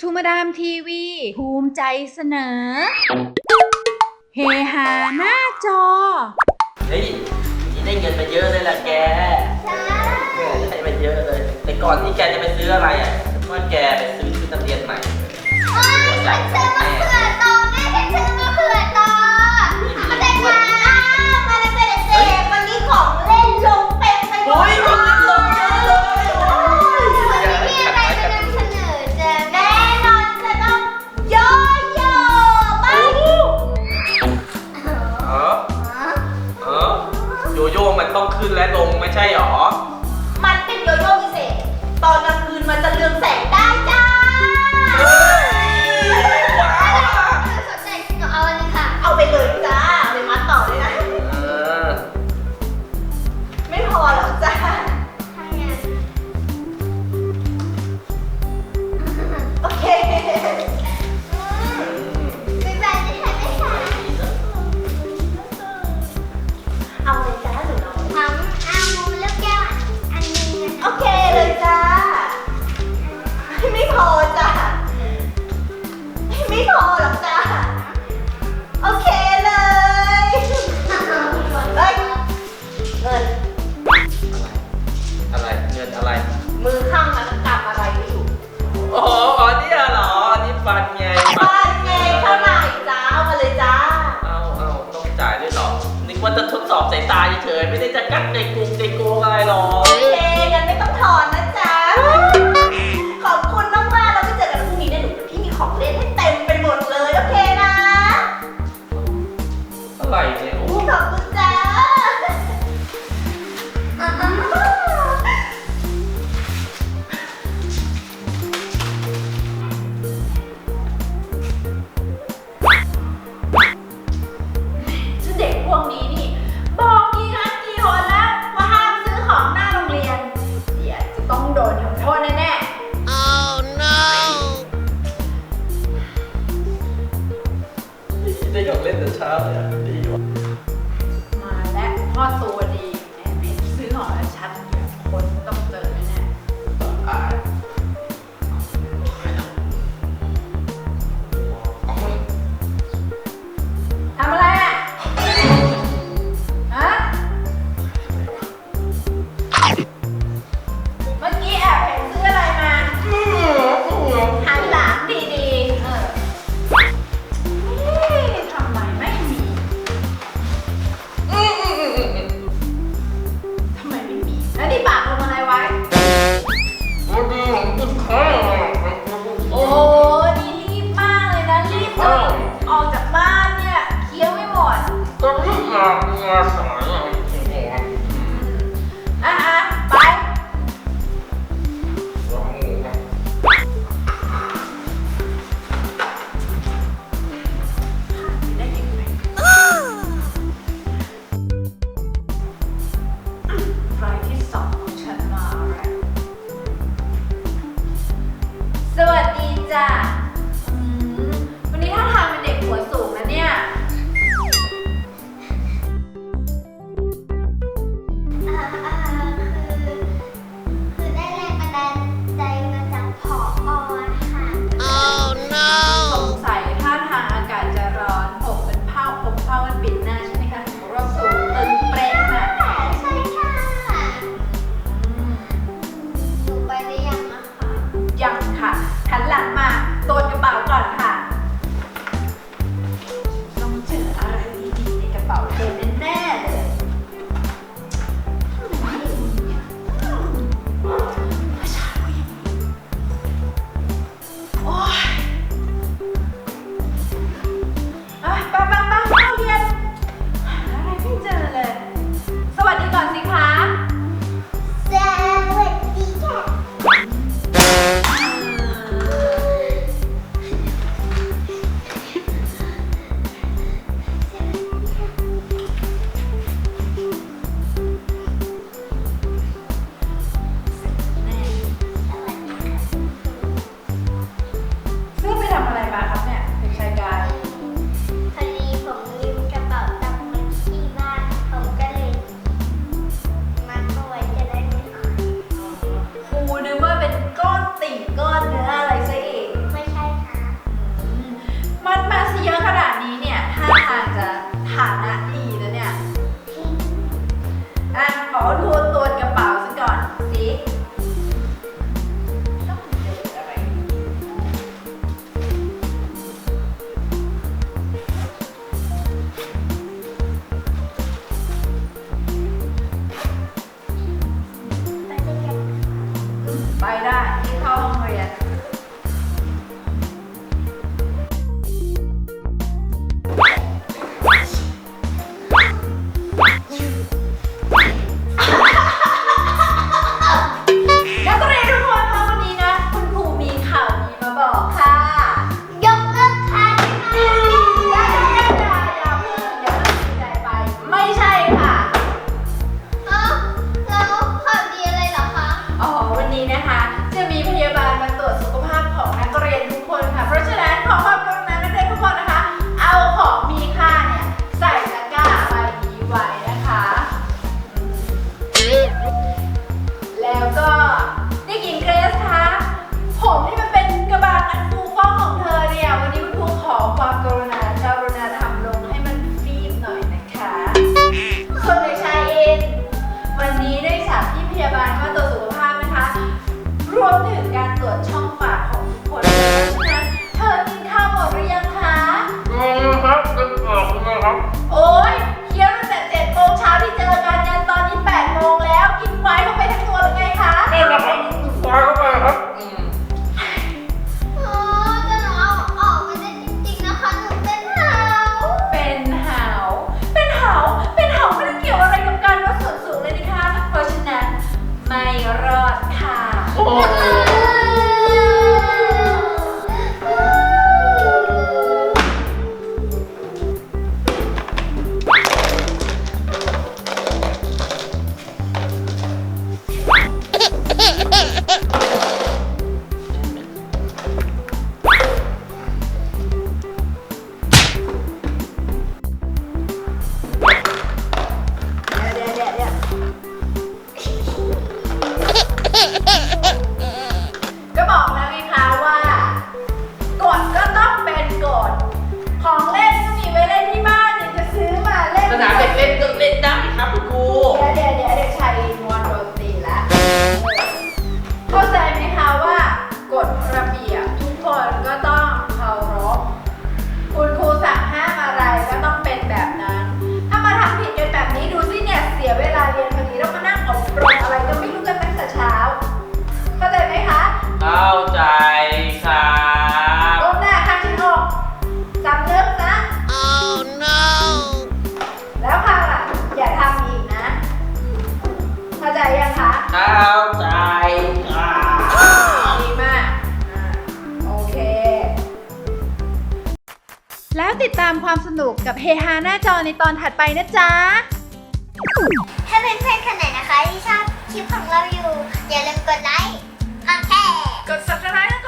ทูมาดามทีวี ภูมิใจเสนอ เฮฮาหน้าจอ เฮ้ยนี่ได้เงินไปเยอะเลยล่ะแกได้เงินมาเยอะเลย แต่ก่อนที่แกจะไปซื้ออะไรอะว่าแกไป ว่าจะทดสอบสายตาเฉยๆไม่ได้จะกักในกรุงในโกงอะไรหรอก โอเคงั้นไม่ต้องถอนนะ Yeah, the. จ้า 好的 ก็ได้กินเกรซคะผมที่มันเป็นกระบาลอันฟูฟ่องของเธอเนี่ยวันนี้ แล้วติดตามความสนุกกับเฮฮาหน้าจอในตอนถัดไปนะจ๊ะ ถ้าเป็นเพื่อนๆคนไหนนะคะที่ชอบคลิปของเราอยู่ อย่าลืมกดไลค์กดแชร์ กด subscribe